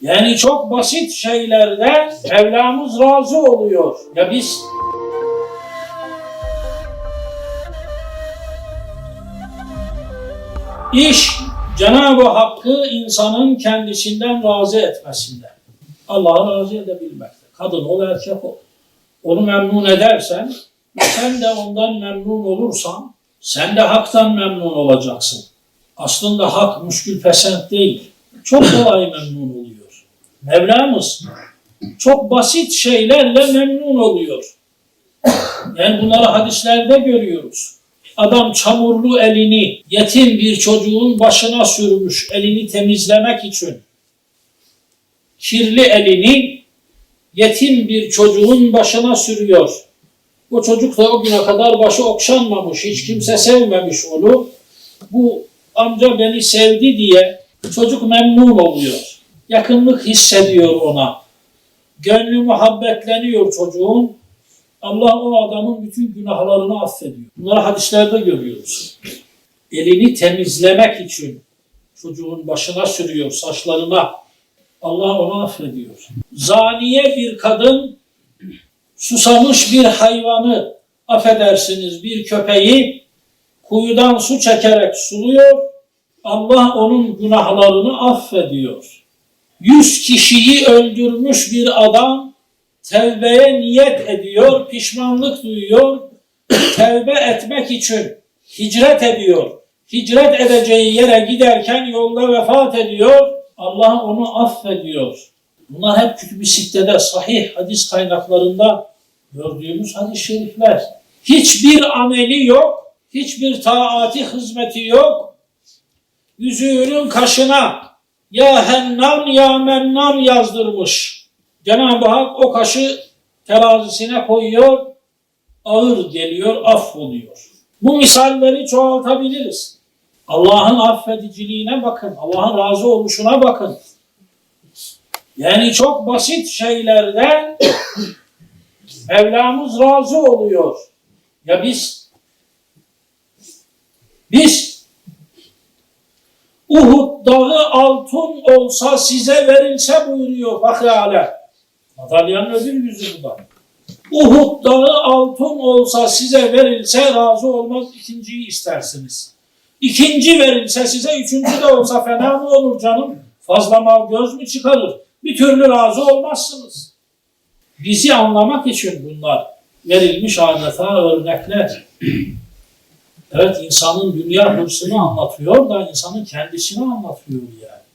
Yani çok basit şeylerde Mevlamız razı oluyor. Ya biz İş Cenab-ı Hakk'ı insanın kendisinden razı etmesinde. Allah'ı razı edebilmekte. Kadın ol, erkek ol. Onu memnun edersen, sen de ondan memnun olursan, sen de haktan memnun olacaksın. Aslında hak müşkül pesent değil. Çok kolay memnun oluyor. Mevlamız çok basit şeylerle memnun oluyor. Yani bunları hadislerde görüyoruz. Adam çamurlu elini yetim bir çocuğun başına sürmüş elini temizlemek için. Kirli elini yetim bir çocuğun başına sürüyor. O çocuk da o güne kadar başı okşanmamış, hiç kimse sevmemiş onu. Bu amca beni sevdi diye çocuk memnun oluyor. Yakınlık hissediyor ona. Gönlü muhabbetleniyor çocuğun. Allah o adamın bütün günahlarını affediyor. Bunları hadislerde görüyoruz. Elini temizlemek için çocuğun başına sürüyor, saçlarına. Allah onu affediyor. Zaniye bir kadın susamış bir hayvanı, affedersiniz bir köpeği kuyudan su çekerek suluyor. Allah onun günahlarını affediyor. Yüz kişiyi öldürmüş bir adam tevbeye niyet ediyor, pişmanlık duyuyor, tevbe etmek için hicret ediyor. Hicret edeceği yere giderken yolda vefat ediyor. Allah onu affediyor. Bunlar hep kütüb-i sittede sahih hadis kaynaklarında gördüğümüz hadis-i şerifler. Hiçbir ameli yok, hiçbir taati hizmeti yok. Yüzüğünün kaşına ya hennan ya mennan yazdırmış. Cenab-ı Hak o kaşı terazisine koyuyor, ağır geliyor, affoluyor. Bu misalleri çoğaltabiliriz. Allah'ın affediciliğine bakın, Allah'ın razı oluşuna bakın. Yani çok basit şeylerde Mevlamız razı oluyor. Ya biz biz Uhud dağı altın olsa size verilse buyuruyor Fahri Alem. Madalyanın öbür yüzü bu da. Uhud dağı altın olsa size verilse razı olmaz ikinciyi istersiniz. İkinci verilse size üçüncü de olsa fena mı olur canım? Fazla mal göz mü çıkarır? Bir türlü razı olmazsınız. Bizi anlamak için bunlar verilmiş adeta örnekler. Evet insanın dünya hırsını anlatıyor da insanın kendisini anlatıyor yani.